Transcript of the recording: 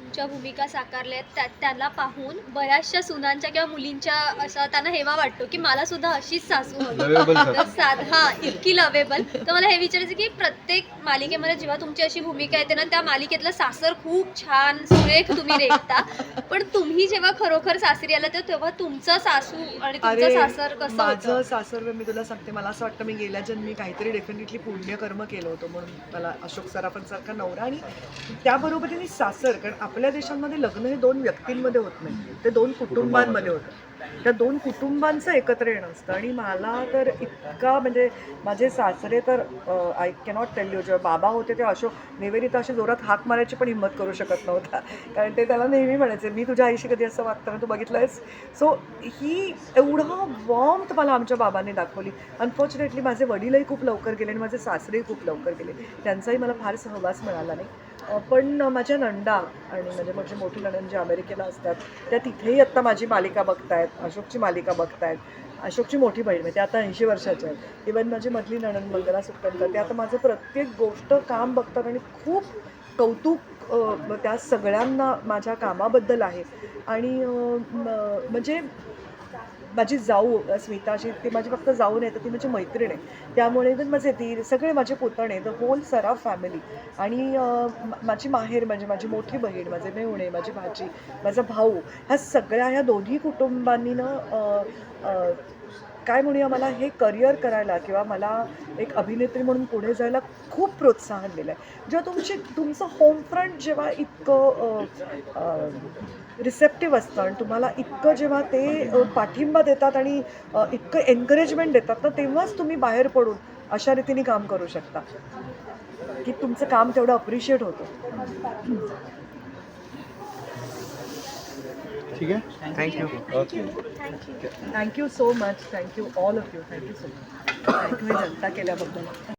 सासूच्या भूमिका साकारल्या आहेत त्या त्याला पाहून बऱ्याचशा सुनांच्या किंवा मुलींच्या असा त्यांना हेवा वाटतो की मला सुद्धा अशीच सासू हवी. तर. साध हा इतकी लवेबल तर मला हे विचारायचं की प्रत्येक मालिकेमध्ये जेव्हा तुमची अशी भूमिका येते ना त्या मालिकेतलं सासर खूप छान सुरेख तुम्ही रेखता. पण तुम्ही जेव्हा खरोखर सासरी आला तर तेव्हा तुमचं सासू आणि तुमचं सासर कसं माझं सासर मी तुला सांगते मला असं वाटतं मी गेल्या जन्मी काहीतरी डेफिनेटली पुण्यकर्म केलं होतं म्हणून. मला अशोक सराफांसारखा नवरा आणि त्याबरोबरीने सासर कारण आपल्या देशांमध्ये लग्न हे दोन व्यक्तींमध्ये होत नाही. ते दोन कुटुंबांमध्ये होतं. त्या दोन कुटुंबांचं एकत्र येणं असतं. आणि मला तर इतका म्हणजे माझे सासरे तर आय कॅनॉट टेल यू जेव्हा बाबा होते ते अशोक निवेदिता अशी जोरात हाक मारायची पण हिंमत करू शकत नव्हता. कारण ते त्याला नेहमी म्हणायचे मी तुझ्या आईशी कधी असं वागताना तू बघितलं आहेस सो ही एवढं वॉर्म मला आमच्या बाबांनी दाखवली. अनफॉर्च्युनेटली माझे वडीलही खूप लवकर गेले आणि माझे सासरेही खूप लवकर गेले. त्यांचाही मला फार सहवास मिळाला नाही. पण माझ्या नंदा आणि म्हणजे माझी मोठी नणंद जे अमेरिकेला असतात त्या तिथेही आत्ता माझी मालिका बघतायत अशोकची मालिका बघतायत अशोकची मोठी बहीण म्हणजे आता ऐंशी वर्षाच्या आहेत इवन माझी मधली नणंद मंगला सुट्टणकर ते आता माझं प्रत्येक गोष्ट काम बघतात आणि खूप कौतुक त्या सगळ्यांना माझ्या कामाबद्दल आहे. आणि म्हणजे माझी जाऊ स्मिताची ती माझी फक्त जाऊ नाही तर ती माझी मैत्रीण आहे. त्यामुळे इवन माझे ती सगळे माझे पुतणे द होल सराफ फॅमिली आणि माझी माहेर म्हणजे माझी मोठी बहीण माझे मेहुणे माझी भाजी माझा भाऊ ह्या सगळ्या ह्या दोन्ही कुटुंबांनी ना काय म्हणूया मला हे करिअर करायला किंवा मला एक अभिनेत्री म्हणून पुढे जायला खूप प्रोत्साहन दिलं आहे जेव्हा तुमची तुमचं होम फ्रंट जेव्हा इतकं रिसेप्टिव्ह असतं आणि तुम्हाला इतकं जेव्हा ते पाठिंबा देतात आणि इतकं एनकरेजमेंट देतात ना तेव्हाच तुम्ही बाहेर पडून अशा रीतीने काम करू शकता. की तुमचं काम तेवढं अप्रिशिएट होतं. ठीक आहे thank you okay thank you so much thank you all of you thank you so much thank you हे जनता केल्याबद्दल